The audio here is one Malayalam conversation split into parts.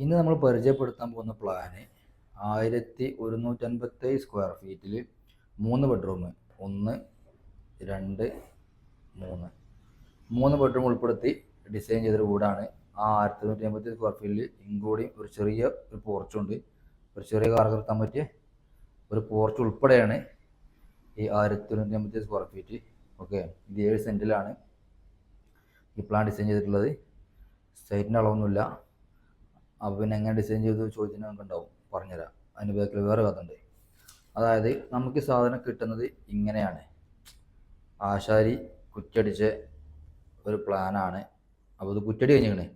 ഇന്ന് നമ്മൾ പരിചയപ്പെടുത്താൻ പോകുന്ന പ്ലാന് ആയിരത്തി ഒരുന്നൂറ്റൻപത്തേഴ് സ്ക്വയർ ഫീറ്റിൽ മൂന്ന് ബെഡ്റൂം ഒന്ന് രണ്ട് മൂന്ന്. മൂന്ന് ബെഡ്റൂം ഉൾപ്പെടുത്തി ഡിസൈൻ ചെയ്തൊരു വീടാണ്. ആ ആയിരത്തി തൊണ്ണൂറ്റി അമ്പത്തി സ്ക്വയർ ഫീറ്റിൽ ഇൻക്ലൂഡിങ് ഒരു ചെറിയ ഒരു പോർച്ചുണ്ട് ഒരു ചെറിയ കാർ നിർത്താൻ പറ്റിയ ഒരു പോർച്ച് ഉൾപ്പെടെയാണ് ഈ ആയിരത്തി തൊണ്ണൂറ്റി അമ്പത്തി സ്ക്വയർ ഫീറ്റ് ഓക്കെ ഇത് ഏഴ് സെന്റിലാണ് ഈ പ്ലാൻ ഡിസൈൻ ചെയ്തിട്ടുള്ളത്. സൈറ്റിന്റെ അളവൊന്നുമില്ല. അപ്പോൾ പിന്നെ എങ്ങനെ ഡിസൈൻ ചെയ്തു ചോദിച്ചിട്ട് നമുക്ക് ഉണ്ടാവും. പറഞ്ഞുതരാം. അതിന് ബാക്കിൽ വേറെ കഥ ഉണ്ട് അതായത് നമുക്ക് സാധനം കിട്ടുന്നത് ഇങ്ങനെയാണ്. ആശാരി കുറ്റടിച്ച ഒരു പ്ലാനാണ് അപ്പോൾ ഇത് കുറ്റടി കഴിഞ്ഞിരിക്കണേ.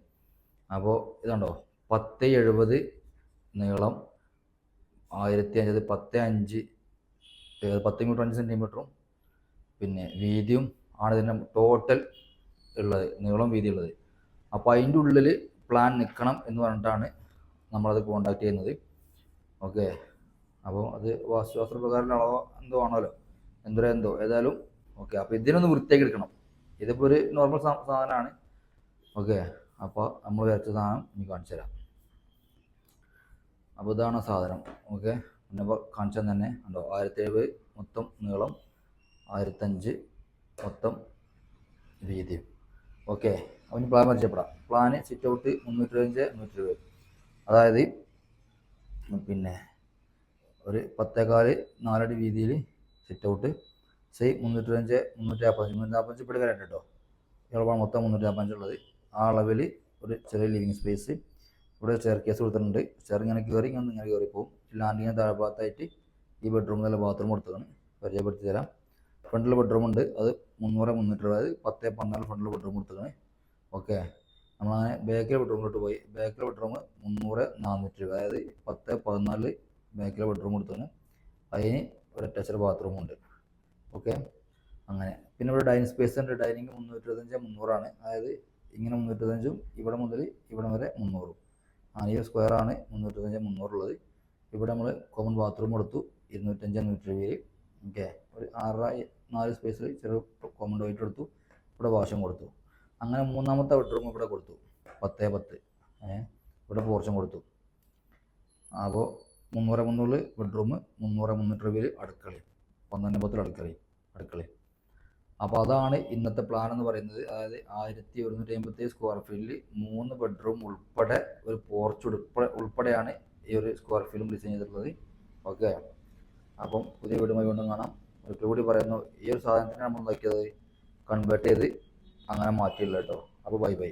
അപ്പോൾ ഇതുണ്ടോ? പത്ത് എഴുപത് നീളം ആയിരത്തി അഞ്ചത് പത്ത് അഞ്ച് പത്ത് മീറ്റർ അഞ്ച് സെന്റിമീറ്ററും പിന്നെ വീതിയും ആണ് ഇതിന്റെ ടോട്ടൽ ഉള്ളത്. നീളം വീതി ഉള്ളത് അപ്പോൾ അതിന്റെ ഉള്ളിൽ പ്ലാൻ നിൽക്കണം എന്ന് പറഞ്ഞിട്ടാണ് നമ്മളത് കോണ്ടാക്ട് ചെയ്യുന്നത്. ഓക്കെ അപ്പോൾ അത് വാസ്തുശാസ്ത്ര പ്രകാരം അളവോ എന്തോ ആണല്ലോ. എന്തോ എന്തോ. ഏതായാലും ഓക്കെ അപ്പോൾ ഇതിനൊന്ന് വൃത്തിയാക്കി എടുക്കണം. ഇതിപ്പോൾ ഒരു നോർമൽ സാധനമാണ്. ഓക്കെ അപ്പോൾ നമ്മൾ വരച്ച സാധനം ഇനി കാണിച്ചു തരാം. അപ്പോൾ ഇതാണ് സാധനം. ഓക്കെ പിന്നെ കാണിച്ചാൽ തന്നെ ഉണ്ടോ ആയിരത്തി എഴുപത് മൊത്തം നീളം ആയിരത്തഞ്ച് മൊത്തം വീതിയും ഓക്കെ. അവന് പ്ലാൻ പരിചയപ്പെടാം. പ്ലാന് സിറ്റ് ഔട്ട് മുന്നൂറ്റി ഇരുപത്തഞ്ച് നൂറ്റി ഇരുപത് അതായത് പിന്നെ ഒരു പത്തേകാൽ നാലടി വീതിയിൽ സിറ്റ് ഔട്ട് സെയിം മുന്നൂറ്റി ഇരുപത്തഞ്ച് മുന്നൂറ്റി നാൽപ്പത്തഞ്ച് മുന്നൂറ്റി നാൽപ്പത്തഞ്ച് ഇവിടെ വരാൻ കേട്ടോ ഇവിടെ മൊത്തം മുന്നൂറ്റി നാൽപ്പത്തഞ്ച് ഉള്ളത്. ആ അളവിൽ ഒരു ചെറിയ ലിവിങ് സ്പേസ് ഇവിടെ ചെയർ കേസ് കൊടുത്തിട്ടുണ്ട്. ചെയർ ഇങ്ങനെ കയറി ഇങ്ങനെ ഇങ്ങനെ കയറി പോകും ലാൻഡിങ്ങിന് താഴെ ഭാഗത്തായിട്ട് ഈ ബെഡ്റൂമിൽ നല്ല ബാത്റൂം കൊടുത്തതാണ്. പരിചയപ്പെടുത്തി തരാം. ഫ്രണ്ടിൽ ബെഡ്റൂം ഉണ്ട്. അത് മുന്നൂറ് മുന്നൂറ്റി അറുപത് പത്ത് പന്ത്രണ്ട് ഫ്രണ്ടിൽ ബെഡ്റൂം കൊടുത്തേക്കണ് ഓക്കെ. നമ്മളങ്ങനെ ബാക്കിലെ ബെഡ്റൂമിലോട്ട് പോയി. ബാക്കിലെ ബെഡ്റൂം മുന്നൂറ് നാനൂറ്റി രൂപ അതായത് പത്ത് പതിനാല് ബാക്കിലെ ബെഡ്റൂം കൊടുത്തേക്കണ് അതിന് ഒരു അറ്റാച്ച്ഡ് ബാത്റൂം ഉണ്ട്. ഓക്കെ. അങ്ങനെ. പിന്നെ ഇവിടെ ഡൈനിങ് സ്പേസ് ഉണ്ട്. ഡൈനിങ് മുന്നൂറ്റി ഇരുപത്തഞ്ച് മുന്നൂറാണ്. അതായത് ഇങ്ങനെ മുന്നൂറ്റി ഇരുപത്തഞ്ചും ഇവിടെ മുതൽ ഇവിടെ വരെ മുന്നൂറും. ആ ഈ സ്ക്വയർ ആണ് മുന്നൂറ്റി ഇരുപത്തഞ്ച് മുന്നൂറുള്ളത്. ഇവിടെ നമ്മൾ കോമൺ ബാത്റൂം കൊടുത്തു. ഇരുന്നൂറ്റഞ്ച് നൂറ്റി രൂപയിൽ ഓക്കെ. ഒരു ആറര നാല് സ്പേസിൽ ചെറിയ കോമൺ ടോയ്ലറ്റ് കൊടുത്തു ഇവിടെ വാശം കൊടുത്തു. അങ്ങനെ മൂന്നാമത്തെ ബെഡ്റൂം ഇവിടെ കൊടുത്തു. പത്തേ പത്ത്. ഇവിടെ പോർച്ചും കൊടുത്തു. അപ്പോൾ മുന്നൂറ് മുന്നൂറ് ബെഡ്റൂം മുന്നൂറ് മുന്നൂറ്റി രൂപയിൽ അടുക്കളയും പന്ത്രണ്ട് പത്തിൽ അടുക്കളയും അടുക്കളയും അപ്പോൾ അതാണ് ഇന്നത്തെ പ്ലാൻ എന്ന് പറയുന്നത്. അതായത് ആയിരത്തി ഒരുന്നൂറ്റി അമ്പത്തി സ്ക്വയർ ഫീറ്റിൽ മൂന്ന് ബെഡ്റൂം ഉൾപ്പെടെ ഒരു പോർച്ച് ഉൾപ്പെടെ ഉൾപ്പെടെയാണ് ഈ ഒരു സ്ക്വയർ ഫീറ്റും ഡിസൈൻ ചെയ്തിട്ടുള്ളത്. ഓക്കെ അപ്പം പുതിയ വീടുമായി വീണ്ടും കാണാം. ഒരിക്കൽ കൂടി പറയുന്നു ഈ ഒരു സാധനത്തിന് നമ്മൾ നോക്കിയത് കൺവേർട്ട് ചെയ്ത് അങ്ങനെ മാറ്റിയില്ല കേട്ടോ അപ്പോൾ ബൈ ബൈ